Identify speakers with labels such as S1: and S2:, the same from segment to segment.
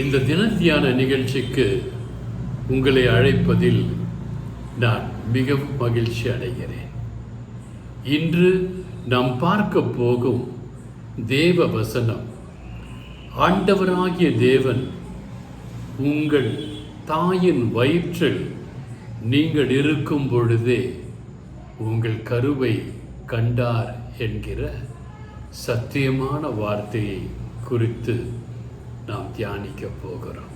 S1: இந்த தினத்தியான நிகழ்ச்சிக்கு உங்களை அழைப்பதில் நான் மிகவும் மகிழ்ச்சி அடைகிறேன். இன்று நாம் பார்க்க போகும் தேவ வசனம் ஆண்டவராகிய தேவன் உங்கள் தாயின் வயிற்றில் நீங்கள் இருக்கும் பொழுதே உங்கள் கருவை கண்டார் என்கிற சத்தியமான வார்த்தையை குறித்து நாம் தியானிக்க போகிறோம்.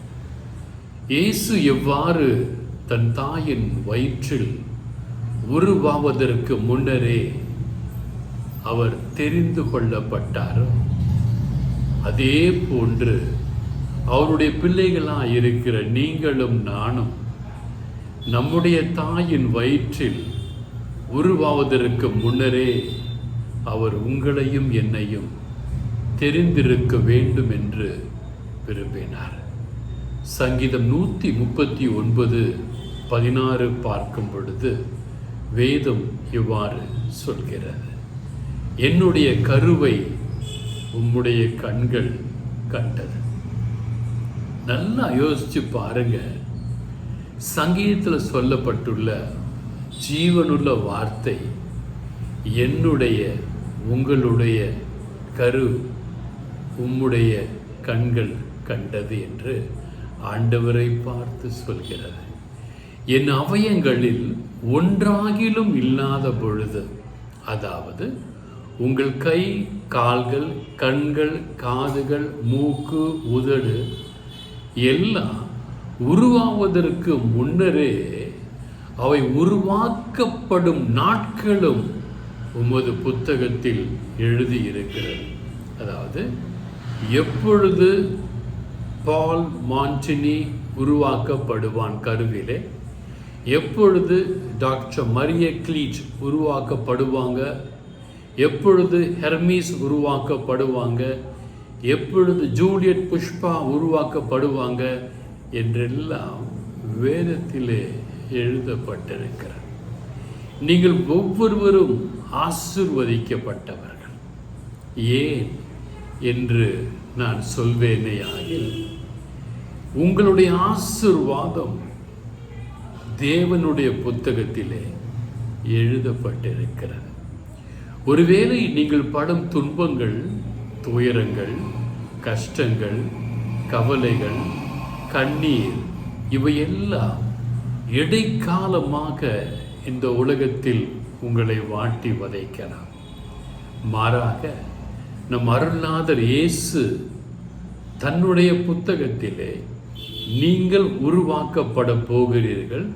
S1: இயேசு எவ்வாறு தன் தாயின் வயிற்றில் உருவாவதற்கு முன்னரே அவர் தெரிந்து கொள்ளப்பட்டாரோ? அதே போன்று அவருடைய பிள்ளைகளாக இருக்கிற நீங்களும் நானும் நம்முடைய தாயின் வயிற்றில் உருவாவதற்கு முன்னரே அவர் உங்களையும் என்னையும் தெரிந்திருக்க வேண்டும் என்று விரும்பினார். சங்கீதம் நூற்றி முப்பத்தி ஒன்பது பதினாறு பார்க்கும் பொழுது வேதம் இவ்வாறு சொல்கிறது. என்னுடைய கருவை உம்முடைய கண்கள் கண்டது. நல்லா யோசிச்சு பாருங்க. சங்கீதத்தில் சொல்லப்பட்டுள்ள ஜீவனுள்ள வார்த்தை என்னுடைய உங்களுடைய கரு உம்முடைய கண்கள் கண்டது என்று ஆண்டவரை பார்த்து சொல்கிறது. என் அவயங்களில் ஒன்றாகிலும் இல்லாத பொழுது அதாவது உங்கள் கை கால்கள் கண்கள் காதுகள் மூக்கு உதடு எல்லாம் உருவாவதற்கு முன்னரே அவை உருவாக்கப்படும் நாட்களும் உமது புத்தகத்தில் எழுதியிருக்கிறது. அதாவது எப்பொழுது பால் மாண்டினி உருவாக்கப்படுவான் கருவிலே. எப்பொழுது டாக்டர் மரிய கிளீச் உருவாக்கப்படுவாங்க? எப்பொழுது ஹெர்மீஸ் உருவாக்கப்படுவாங்க? எப்பொழுது ஜூலியட் புஷ்பா உருவாக்கப்படுவாங்க? என்றெல்லாம் வேதத்திலே எழுதப்பட்டிருக்கிறார் நீங்கள் ஒவ்வொருவரும் ஆசிர்வதிக்கப்பட்டவர்கள். ஏன்? என்று நான் சொல்வேனே ஆகில் உங்களுடைய ஆசிர்வாதம் தேவனுடைய புத்தகத்திலே எழுதப்பட்டிருக்கிறது. ஒருவேளை நீங்கள் படும் துன்பங்கள் துயரங்கள் கஷ்டங்கள் கவலைகள் கண்ணீர் இவையெல்லாம் இடைக்காலமாக இந்த உலகத்தில் உங்களை வாட்டி வதைக்கலாம். மாறாக நம் அருள்நாதர் இயேசு தன்னுடைய புத்தகத்திலே நீங்கள் உருவாக்கப்பட போகிறீர்கள்.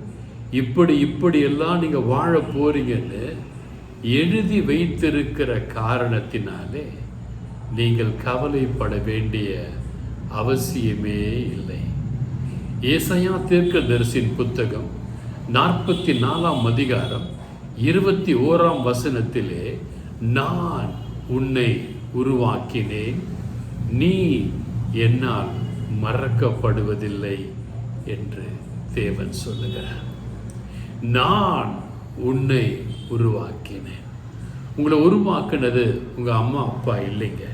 S1: இப்படி இப்படி எல்லாம் நீங்கள் வாழ போறீங்கன்னு எழுதி வைத்திருக்கிற காரணத்தினாலே நீங்கள் கவலைப்பட வேண்டிய அவசியமே இல்லை. ஏசையா தீர்க்கதரிசின் புத்தகம் நாற்பத்தி நாலாம் அதிகாரம் இருபத்தி ஓராம் வசனத்திலே நான் உன்னை உருவாக்கினேன். நீ என்னால் மறக்கப்படுவதில்லை என்று தேவன் சொல்லுகிறார். நான் உன்னை உருவாக்கினேன். உங்களை உருவாக்குனது உங்கள் அம்மா அப்பா இல்லைங்க.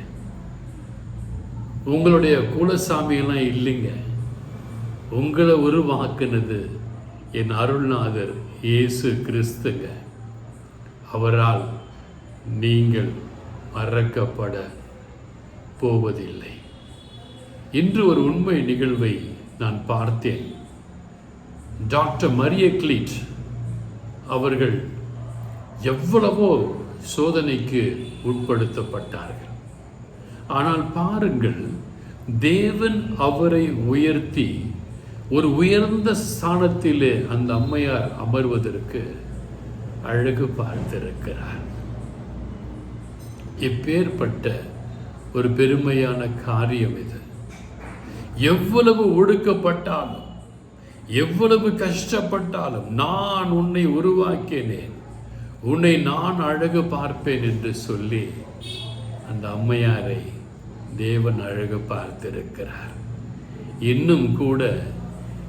S1: உங்களுடைய குலசாமியெல்லாம் இல்லைங்க. உங்களை உருவாக்குனது என் அருள்நாதர் இயேசு கிறிஸ்துங்க. அவரால் நீங்கள் மறக்கப்பட போவதில்லை. இன்று ஒரு உண்மை நிகழ்வை நான் பார்த்தேன். டாக்டர் மரிய கிளீட் அவர்கள் எவ்வளவோ சோதனைக்கு உட்படுத்தப்பட்டார்கள். ஆனால் பாருங்கள் தேவன் அவரை உயர்த்தி ஒரு உயர்ந்த ஸ்தானத்திலே அந்த அம்மையார் அமர்வதற்கு அழகு பார்த்திருக்கிறார். இப்பேற்பட்ட ஒரு பெருமையான காரியம் இது. எவ்வளவு ஒடுக்கப்பட்டாலும் எவ்வளவு கஷ்டப்பட்டாலும் நான் உன்னை உருவாக்கினேன். உன்னை நான் அழகு பார்ப்பேன் என்று சொல்லி அந்த அம்மையாரை தேவன் அழகு பார்த்திருக்கிறார். இன்னும் கூட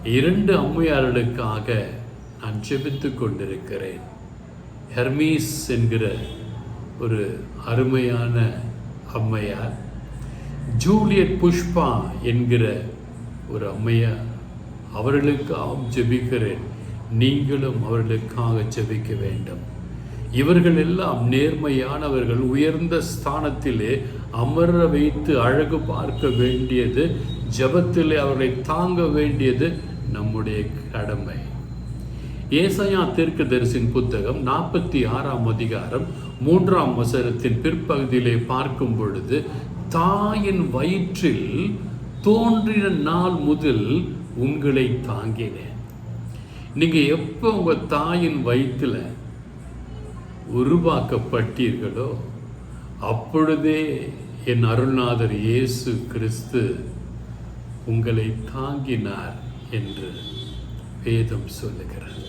S1: இரண்டு அம்மையார்களுக்காக நான் ஜெபித்து கொண்டிருக்கிறேன். ஹெர்மீஸ் என்கிற ஒரு அருமையான அம்மையார் ஜூலியட் புஷ்பா என்கிற ஒரு அம்மையா அவர்களுக்காகவும் ஜெபிக்கிறேன். நீங்களும் அவர்களுக்காக ஜெபிக்க வேண்டும். இவர்கள் எல்லாம் நேர்மையானவர்கள். உயர்ந்த ஸ்தானத்திலே அமர வைத்து அழகு பார்க்க வேண்டியது ஜபத்திலே அவர்களை தாங்க வேண்டியது நம்முடைய கடமை. ஏசையா தெற்கு தரிசின் புத்தகம் நாற்பத்தி ஆறாம் அதிகாரம் மூன்றாம் வசனத்தின் பிற்பகுதியிலே பார்க்கும் பொழுது தாயின் வயிற்றில் தோன்றின நாள் முதல் உங்களை தாங்கினேன். நீங்கள் எப்போ உங்கள் தாயின் வயிற்றில் உருவாக்கப்பட்டீர்களோ அப்பொழுதே என் அருள்நாதர் இயேசு கிறிஸ்து உங்களை தாங்கினார் என்று வேதம் சொல்லுகிறார்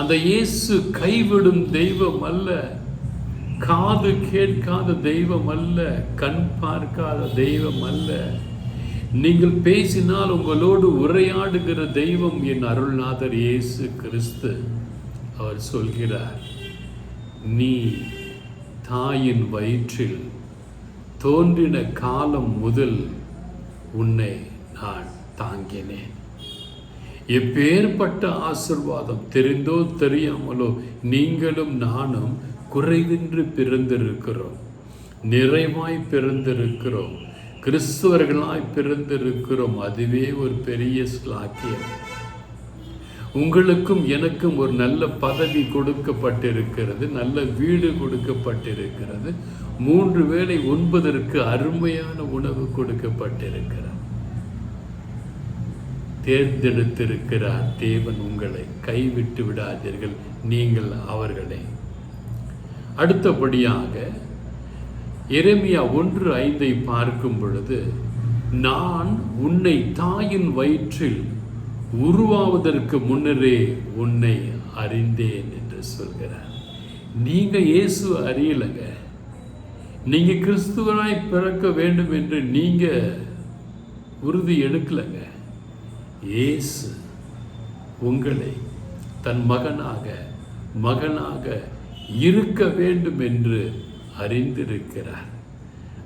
S1: அந்த இயேசு கைவிடும் தெய்வம் அல்ல. காது கேட்காத தெய்வம் அல்ல கண் பார்க்காத தெய்வம் அல்ல. நீங்கள் பேசினால் உங்களோடு உரையாடுகிற தெய்வம் என் அருள்நாதர் இயேசு கிறிஸ்து. அவர் சொல்கிறார் நீ தாயின் வயிற்றில் தோன்றின காலம் முதல் உன்னை நான் தாங்கினேன். எப்பேற்பட்ட ஆசிர்வாதம் தெரிந்தோ தெரியாமலோ நீங்களும் நானும் குறைவின்றி பிறந்திருக்கிறோம். நிறைவாய் பிறந்திருக்கிறோம். கிறிஸ்துவர்களாய் பிறந்திருக்கிறோம். அதுவே ஒரு பெரிய ஸ்லாக்கியம். உங்களுக்கும் எனக்கும் ஒரு நல்ல பதவி கொடுக்கப்பட்டிருக்கிறது. நல்ல வீடு கொடுக்கப்பட்டிருக்கிறது. மூன்று வேளை உண்பதற்கு அருமையான உணவு கொடுக்கப்பட்டிருக்கிறார் தேர்ந்தெடுத்திருக்கிறார் தேவன் உங்களை. கைவிட்டு விடாதீர்கள். நீங்கள் அவர்களை. அடுத்தபடியாக எரேமியா ஒன்று ஐந்தை பார்க்கும் பொழுது நான் உன்னை தாயின் வயிற்றில் உருவாவதற்கு முன்னரே உன்னை அறிந்தேன் என்று சொல்கிறார். நீங்க இயேசு அறியலைங்க. நீங்க கிறிஸ்துவனாய் பிறக்க வேண்டும் என்று நீங்க உறுதி எடுக்கலைங்க. இயேசு உங்களை தன் மகனாக மகனாக இருக்க வேண்டும் என்று அறிந்திருக்கிறார்.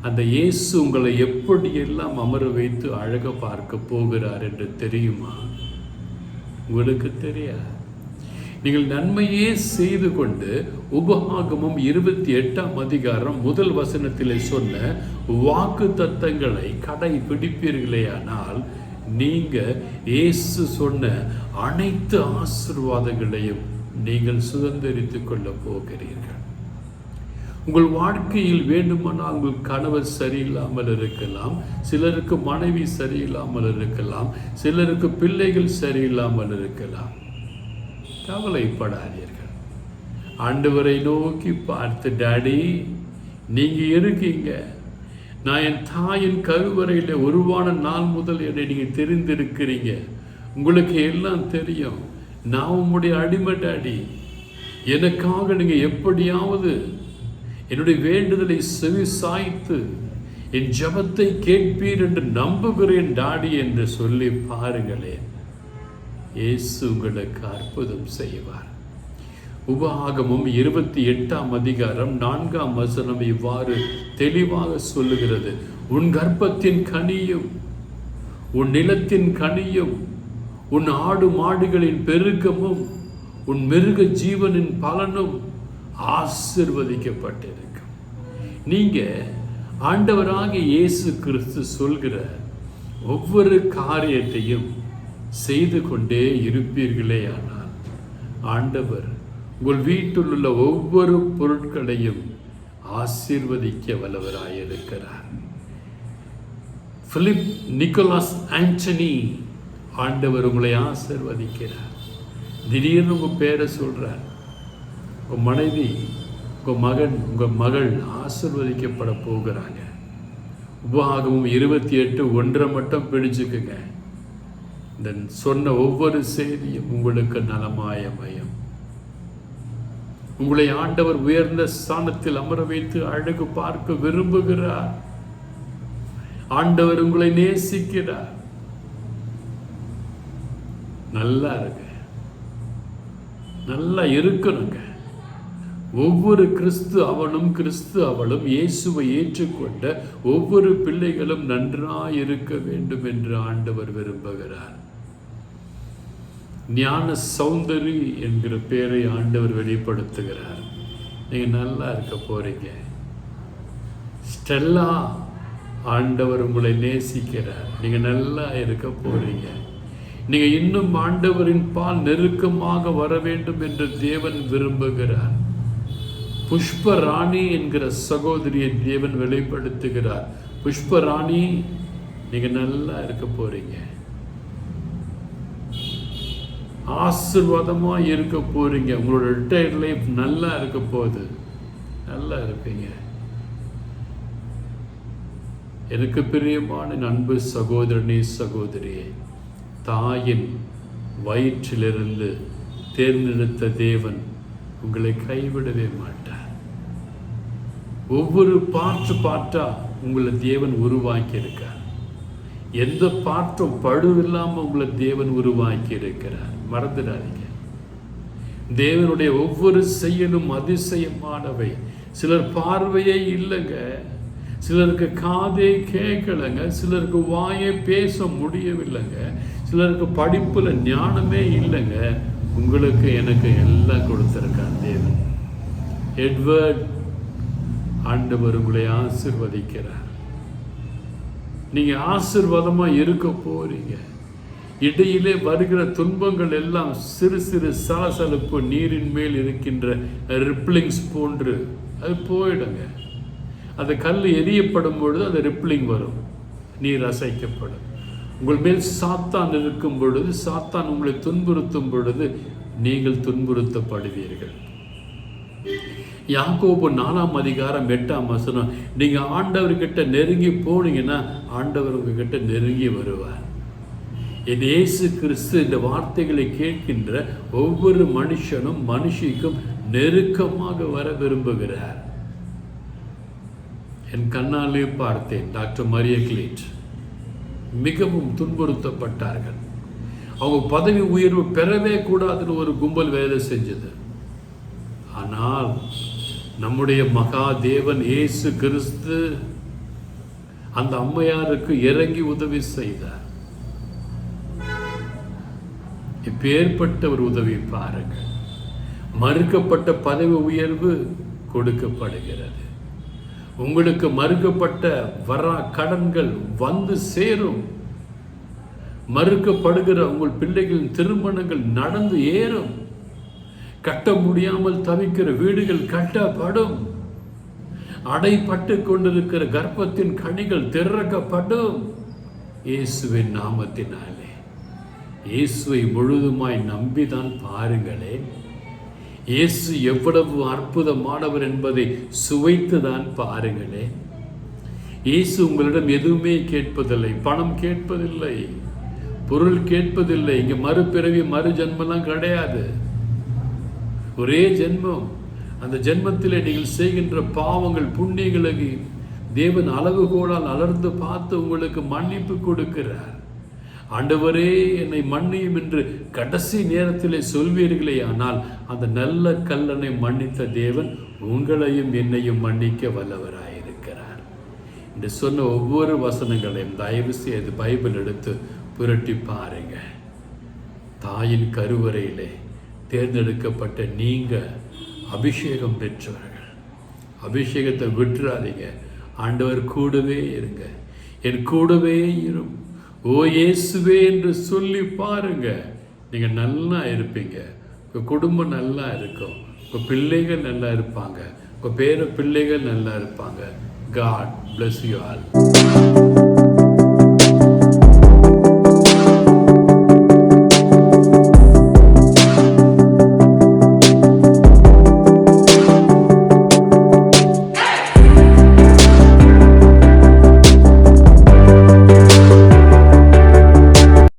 S1: அந்த இயேசு உங்களை எப்படியெல்லாம் அமர வைத்து அழக பார்க்க போகிறார் என்று தெரியுமா? உங்களுக்கு தெரியாது. நீங்கள் நன்மையே செய்து கொண்டு உபகாகமும் இருபத்தி எட்டாம் அதிகாரம் முதல் வசனத்தில் சொன்ன வாக்கு தத்தங்களை கடை பிடிப்பீர்களேயானால் நீங்க இயேசு சொன்ன அனைத்து ஆசிர்வாதங்களையும் நீங்கள் சுதந்திரித்துக் கொள்ளப் போகிறீர்கள். உங்கள் வாழ்க்கையில் வேண்டுமானால் உங்கள் கணவர் சரியில்லாமல் இருக்கலாம் சிலருக்கு மனைவி சரியில்லாமல் இருக்கலாம் சிலருக்கு பிள்ளைகள் சரியில்லாமல் இருக்கலாம். கவலைப்படாதீர்கள். ஆண்டவரை நோக்கி பார்த்து டாடி நீங்க இருக்கீங்க. நான் என் தாயின் கருவறையில் உருவான நாள் முதல் என்னை நீங்கள் தெரிந்திருக்கிறீங்க. உங்களுக்கு எல்லாம் தெரியும். நான் உங்களுடைய அடிமை டாடி. எனக்காக நீங்கள் எப்படியாவது என்னுடைய வேண்டுதலை செவி சாய்த்து என் ஜபத்தை கேட்பீர் என்று நம்புகிறேன் டாடி என்று சொல்லி பாருங்களேன் இயேசு உங்களுக்கு அற்புதம் செய்வார். உபாகமும் இருபத்தி எட்டாம் அதிகாரம் நான்காம் வசனம் இவ்வாறு தெளிவாக சொல்லுகிறது. உன் கர்ப்பத்தின் கனியும் உன் நிலத்தின் கனியும் உன் ஆடு மாடுகளின் பெருக்கமும் உன் மிருக ஜீவனின் பலனும் ஆசிர்வதிக்கப்பட்டிருக்கும். நீங்க ஆண்டவராக இயேசு கிறிஸ்து சொல்கிற ஒவ்வொரு காரியத்தையும் செய்து கொண்டே இருப்பீர்களே ஆனால் ஆண்டவர் உங்கள் வீட்டில் உள்ள ஒவ்வொரு பொருட்களையும் ஆசீர்வதிக்க வல்லவராயிருக்கிறார். பிலிப் நிக்கோலாஸ் ஆண்டனி ஆண்டவர் உங்களை ஆசிர்வதிக்கிறார். திடீர்னு உங்கள் பேரை சொல்கிறார் உங்கள் மனைவி உங்கள் மகன் உங்கள் மகள் ஆசிர்வதிக்கப்பட போகிறாங்க. உபாகமும் இருபத்தி எட்டு ஒன்றை மட்டும் பிடிச்சுக்குங்க. இந்த சொன்ன ஒவ்வொரு செய்தியும் உங்களுக்கு நலமாய நலமாயமயம் உங்களை ஆண்டவர் உயர்ந்த ஸ்தானத்தில் அமர வைத்து அழகு பார்க்க விரும்புகிறார். ஆண்டவர் உங்களை நேசிக்கிறார். நல்லா இருங்க நல்லா இருக்கணுங்க. ஒவ்வொரு கிறிஸ்து அவனும் கிறிஸ்து அவளும் இயேசுவை ஏற்றுக்கொண்ட ஒவ்வொரு பிள்ளைகளும் நன்றாய் இருக்க வேண்டும் என்று ஆண்டவர் விரும்புகிறார். ஞான சௌந்தரி என்கிற பெயரை ஆண்டவர் வெளிப்படுத்துகிறார். நீங்க நல்லா இருக்க போறீங்க. ஸ்டெல்லா ஆண்டவர் உங்களை நேசிக்கிறார். நீங்க நல்லா இருக்க போறீங்க. நீங்க இன்னும் ஆண்டவரின் பால் நெருக்கமாக வர வேண்டும் என்று தேவன் விரும்புகிறார். புஷ்ப ராணி என்கிற சகோதரியை தேவன் வெளிப்படுத்துகிறார். புஷ்ப ராணி நீங்க நல்லா இருக்க போறீங்க. ஆசிர்வாதமா இருக்க போறீங்க. உங்களோட ரிட்டையர்ட் லைஃப் நல்லா இருக்க போகுது. நல்லா இருப்பீங்க. எனக்கு பிரியமான அன்பு சகோதரனே சகோதரியே. தாயின் வயிற்றிலிருந்து தேர்ந்தெடுத்த தேவன் உங்களை கைவிடவே மாட்டார். ஒவ்வொரு பாற்று பாட்டா உங்களை தேவன் உருவாக்கி இருக்கார் எந்த பாற்றும் இல்லாமல் உங்களை தேவன் உருவாக்கி இருக்கிறார் மறந்துடாதீங்க. தேவனுடைய ஒவ்வொரு செயலும் அதிசயமானவை. சிலர் பார்வையே இல்லைங்க. சிலருக்கு காதே கேட்கலைங்க. சிலருக்கு வாயே பேச முடியவில்லைங்க. சிலருக்கு படிப்பில் ஞானமே இல்லைங்க. உங்களுக்கு எனக்கு எல்லாம் கொடுத்துருக்கான் தேவன். எட்வர்ட் ஆண்டவர் உங்களை ஆசிர்வதிக்கிறார். நீங்கள் ஆசிர்வாதமாக இருக்க போகிறீங்க இடையிலே வருகிற துன்பங்கள் எல்லாம் சிறு சிறு சலசலப்பு நீரின் மேல் இருக்கின்ற ரிப்ளிங்ஸ் போன்று அது போயிடுங்க. அந்த கல் எரியப்படும் பொழுது அது ரிப்ளிங் வரும். நீர் அசைக்கப்படும். உங்கள் மேல் சாத்தான் இருக்கும் பொழுது சாத்தான் உங்களை துன்புறுத்தும் பொழுது நீங்கள் துன்புறுத்தப்படுவீர்கள். யாக்கோபு நாலாம் அதிகாரம் எட்டாம் வசனம் நீங்க ஆண்டவர்கிட்ட நெருங்கி போனீங்கன்னா ஆண்டவர் உங்ககிட்ட நெருங்கி வருவார். என் இயேசு கிறிஸ்து இந்த வார்த்தைகளை கேட்கின்ற ஒவ்வொரு மனுஷனும் மனுஷிக்கும் நெருக்கமாக வர விரும்புகிறார். என் கண்ணாலே பார்த்தேன் டாக்டர் மரிய கிளீட். மிகவும் துன்புறுத்தப்பட்டார்கள். அவங்க பதவி உயர்வு பெறவே கூடாதுன்னு ஒரு கும்பல் வேலை செஞ்சது. ஆனால் நம்முடைய மகா தேவன் இயேசு கிறிஸ்து அந்த அம்மையாருக்கு இறங்கி உதவி செய்தார். இப்பேற்பட்ட ஒரு உதவி பாருங்கள். மறுக்கப்பட்ட பதவி உயர்வு கொடுக்கப்படுகிறது. உங்களுக்கு மறுக்கப்பட்ட வரா கடன்கள் வந்து சேரும். மறுக்கப்படுகிற உங்கள் பிள்ளைகளின் திருமணங்கள் நடந்து ஏறும். கட்ட முடியாமல் தவிக்கிற வீடுகள் கட்டப்படும். அடைப்பட்டு கொண்டிருக்கிற கர்ப்பத்தின் கனிகள் திறக்கப்படும். இயேசுவின் நாமத்தினாலே. இயேசுவை முழுதுமாய் நம்பிதான் பாருங்களேன். இயேசு எவ்வளவு அற்புதமானவர் என்பதை சுவைத்துதான் பாருங்களே. இயேசு உங்களிடம் எதுவுமே கேட்பதில்லை பணம் கேட்பதில்லை பொருள் கேட்பதில்லை இங்கே மறுபிறவி மறு ஜென்மெல்லாம் கிடையாது. ஒரே ஜென்மம். அந்த ஜென்மத்திலே நீங்கள் செய்கின்ற பாவங்கள் புண்ணியங்களுக்கு தேவன் அளவுகோலால் அலர்ந்து பார்த்து உங்களுக்கு மன்னிப்பு கொடுக்கிறார். ஆண்டவரே என்னை மன்னியும் என்று கடைசி நேரத்திலே சொல்வீர்களே ஆனால் அந்த நல்ல கல்லனை மன்னித்த தேவன் உங்களையும் என்னையும் மன்னிக்க வல்லவராயிருக்கிறார். என்று சொன்ன ஒவ்வொரு வசனங்களையும் தயவு செய்து பைபிள் எடுத்து புரட்டி பாருங்க. தாயின் கருவறையிலே தேர்ந்தெடுக்கப்பட்ட நீங்க அபிஷேகம் பெற்றவர்கள். அபிஷேகத்தை விட்டுறாதீங்க. ஆண்டவர் கூடவே இருங்க. என் கூடவே இருக்கும் ஓ இயேசுவே என்று சொல்லி பாருங்க. நீங்கள் நல்லா இருப்பீங்க. உங்கள் குடும்பம் நல்லா இருக்கும். உங்கள் பிள்ளைகள் நல்லா இருப்பாங்க. உங்கள் பேர பிள்ளைகள் நல்லா இருப்பாங்க. God bless you all